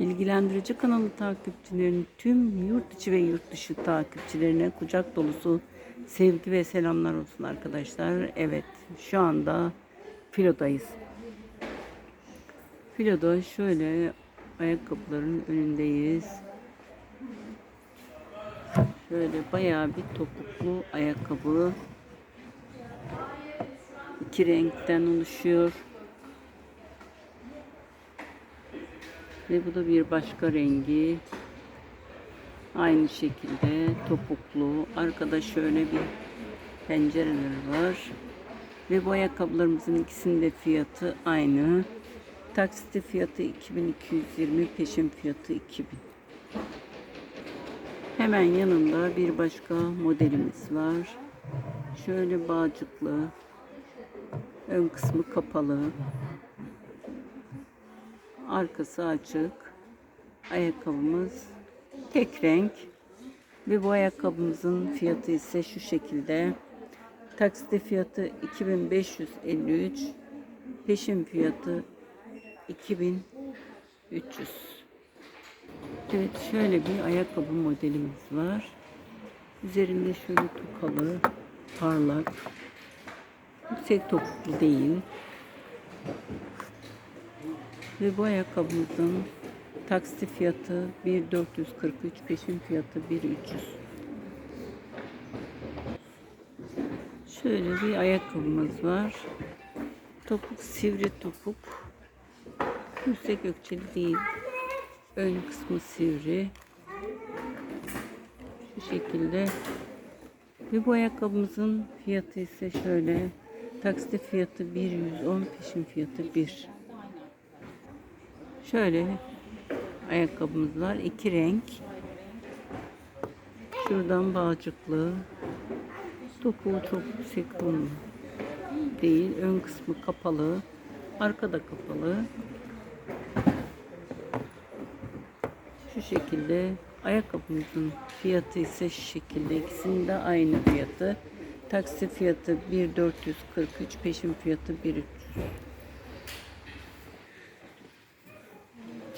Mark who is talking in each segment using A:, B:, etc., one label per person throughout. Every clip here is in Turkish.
A: Bilgilendirici kanalı takipçilerin tüm yurt içi ve yurt dışı takipçilerine kucak dolusu sevgi ve selamlar olsun arkadaşlar. Evet şu anda Filo'dayız. Filo'da şöyle ayakkabıların önündeyiz. Şöyle bayağı bir topuklu ayakkabı. İki renkten oluşuyor. Ve bu da bir başka rengi. Aynı şekilde topuklu. Arkada şöyle bir pencereler var. Ve bu ayakkabılarımızın ikisinin de fiyatı aynı. Taksite fiyatı 2220, peşin fiyatı 2000. Hemen yanında bir başka modelimiz var. Şöyle bağcıklı. Ön kısmı kapalı. Arkası açık. Ayakkabımız tek renk. Ve bu ayakkabımızın fiyatı ise şu şekilde. Taksite fiyatı 2553. Peşin fiyatı 2300. Evet şöyle bir ayakkabı modelimiz var. Üzerinde şöyle tokalı, parlak, yüksek topuklu değil. Ve bu ayakkabımızın taksi fiyatı 1443, peşin fiyatı 1300. Şöyle bir ayakkabımız var. Topuk sivri topuk. Yüksek ökçeli değil. Ön kısmı sivri. Şu şekilde. Ve bu ayakkabımızın fiyatı ise şöyle. Taksit fiyatı 110, peşin fiyatı 1. Şöyle ayakkabımız var. iki renk. Şuradan bağcıklı. Topuğu çok yüksek değil. Ön kısmı kapalı. Arkada kapalı. Şu şekilde ayakkabımızın fiyatı ise şu şekilde. İkisinin de aynı fiyatı. Taksi fiyatı 1443, peşin fiyatı 1300.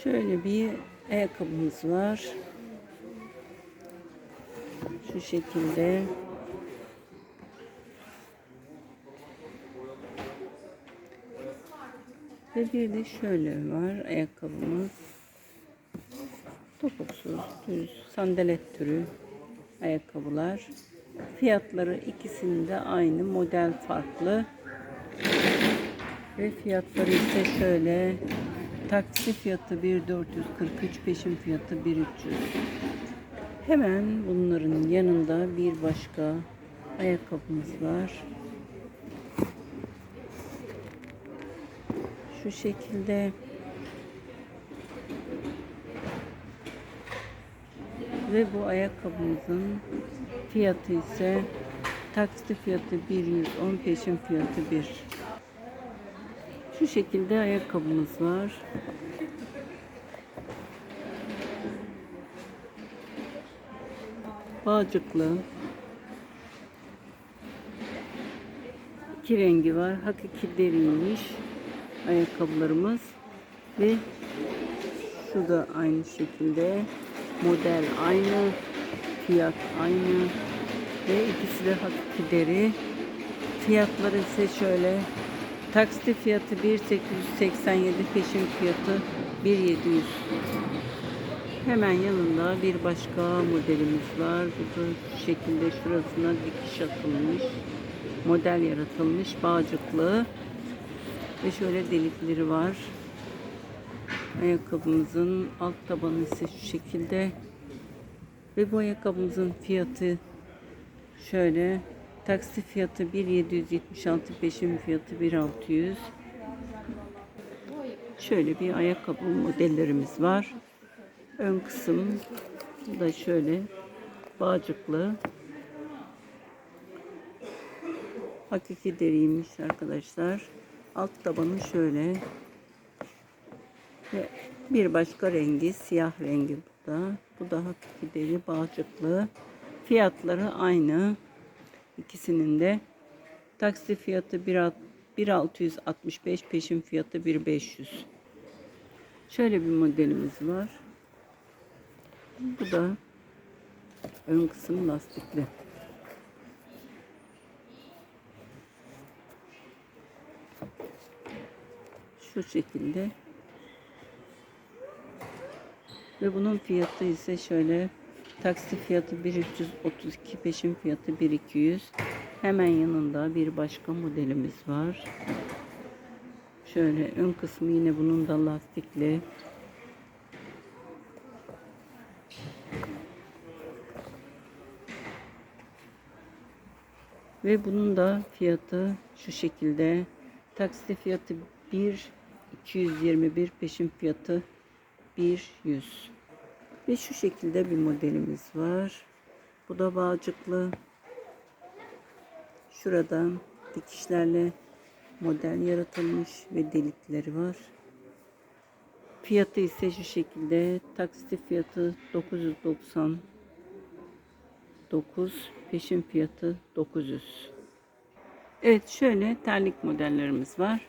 A: Şöyle bir ayakkabımız var. Şu şekilde. Ve bir de şöyle var ayakkabımız. Topuksuz, düz, sandalet türü ayakkabılar. Fiyatları ikisinin de aynı, model farklı. Ve fiyatları ise şöyle. Taksi fiyatı 1443, peşin fiyatı 1300. Hemen bunların yanında bir başka ayakkabımız var. Şu şekilde ve bu ayakkabımızın fiyatı ise taksit fiyatı 110 peşin fiyatı 1 şu şekilde ayakkabımız var. Bağcıklı. İki rengi var. Hakiki deriymiş ayakkabılarımız. Ve şu da aynı şekilde. Model aynı fiyat aynı. Ve ikisi de hakiki deri. Fiyatları ise şöyle taksit fiyatı 1887 peşin fiyatı 1700 hemen yanında bir başka modelimiz var bu da şekilde şurasına dikiş atılmış model yaratılmış bağcıklı ve şöyle delikleri var. Ayakkabımızın alt tabanı ise şu şekilde. Ve bu ayakkabımızın fiyatı şöyle. Taksi fiyatı 1776, peşin fiyatı 1600. Şöyle bir ayakkabı modellerimiz var. Ön kısım da şöyle bağcıklı. Hakiki deriymiş arkadaşlar. Alt tabanı şöyle. Ve bir başka rengi siyah rengi bu da. Bu da hakiki deri bağcıklı. Fiyatları aynı. İkisinin de. Taksi fiyatı 1.665 peşin fiyatı 1.500. Şöyle bir modelimiz var. Bu da ön kısım lastikli. Şu şekilde. Ve bunun fiyatı ise şöyle taksi fiyatı 1332 peşin fiyatı 1200 hemen yanında bir başka modelimiz var. Şöyle ön kısmı yine bunun da lastikli. Ve bunun da fiyatı şu şekilde. Taksi fiyatı 1 221 peşin fiyatı 100 ve şu şekilde bir modelimiz var. Bu da bağcıklı. Şuradan dikişlerle model yaratılmış ve delikleri var. Fiyatı ise şu şekilde. Taksiti fiyatı 999. Peşin fiyatı 900. Evet şöyle terlik modellerimiz var.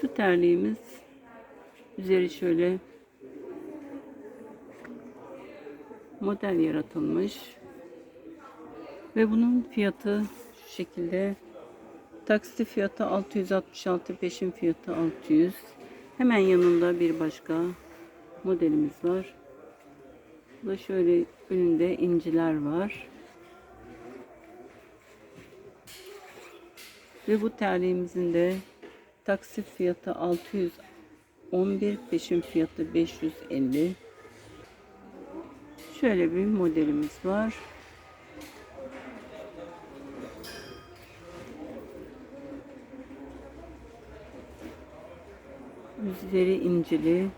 A: Şu terliğimiz üzeri şöyle model yaratılmış. Ve bunun fiyatı şu şekilde. Taksi fiyatı 666, peşin fiyatı 600. Hemen yanında bir başka modelimiz var. Bu da şöyle önünde inciler var. Ve bu terliğimizin de taksi fiyatı 611, peşin fiyatı 550. Şöyle bir modelimiz var. Üzeri incili.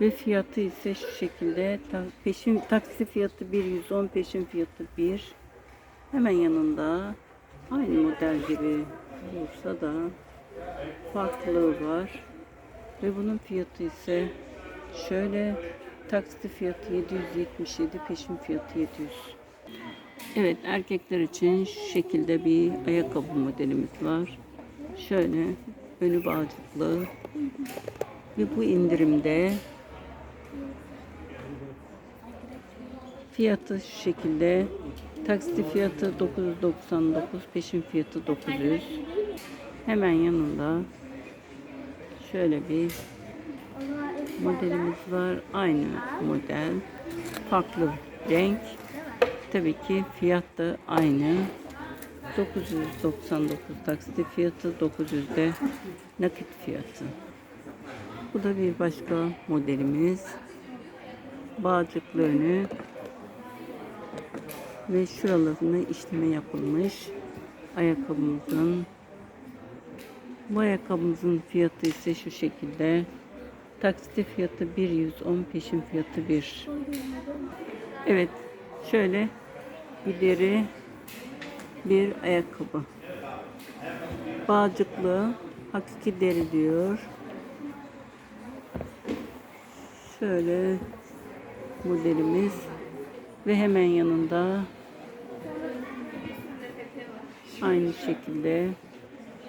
A: Ve fiyatı ise şu şekilde. Peşin taksi fiyatı 110, peşin fiyatı 1. Hemen yanında aynı model gibi olsa da farklılığı var. Ve bunun fiyatı ise şöyle taksi fiyatı 777, peşin fiyatı 700. Evet erkekler için şu şekilde bir ayakkabı modelimiz var. Şöyle önü bağcıklı ve bu indirimde fiyatı şu şekilde taksi fiyatı 999 peşin fiyatı 900 hemen yanında şöyle bir modelimiz var. Aynı model. Farklı renk. Tabii ki fiyat da aynı. 999 taksit fiyatı 900 de nakit fiyatı. Bu da bir başka modelimiz. Bağcıklı önü ve şuralarına işleme yapılmış ayakkabımızın bu ayakkabımızın fiyatı ise şu şekilde taksit fiyatı 110 peşin fiyatı 1 evet şöyle bir deri bir ayakkabı. Bağcıklı hakiki deri diyor. Şöyle modelimiz ve hemen yanında aynı şekilde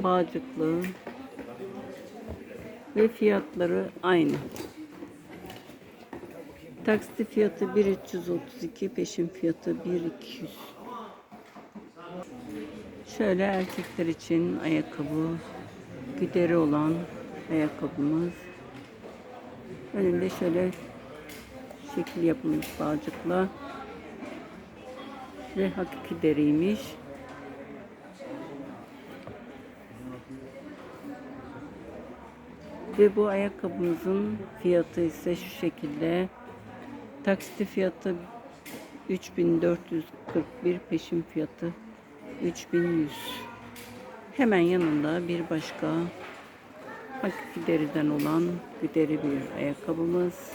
A: bağcıklı ve fiyatları aynı. Taksit fiyatı 1332, peşin fiyatı 1200. Şöyle erkekler için ayakkabı, güderi olan ayakkabımız. Önünde şöyle şekil yapılmış bağcıkla ve hakiki deriymiş. Ve bu ayakkabımızın fiyatı ise şu şekilde. Taksiti fiyatı 3441 peşin fiyatı 3100. Hemen yanında bir başka hakiki deriden olan bir deri bir ayakkabımız.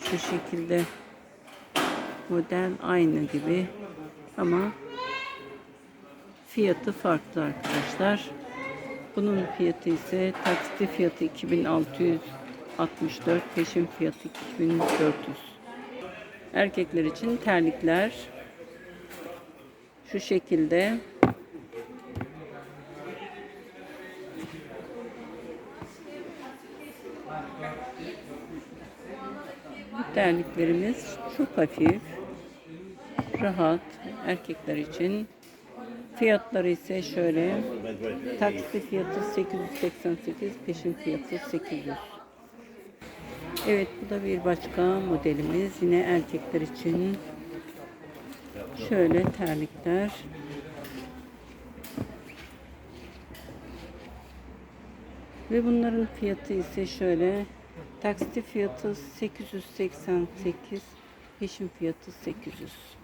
A: Şu şekilde model aynı gibi ama fiyatı farklı arkadaşlar. Bunun fiyatı ise taksitli fiyatı 2664, peşin fiyatı 2400. Erkekler için terlikler şu şekilde Bu terliklerimiz çok hafif, rahat erkekler için Fiyatları ise şöyle. Taksi fiyatı 888, peşin fiyatı 800. Evet bu da bir başka modelimiz. Yine erkekler için. Şöyle terlikler. Ve bunların fiyatı ise şöyle. Taksi fiyatı 888, peşin fiyatı 800.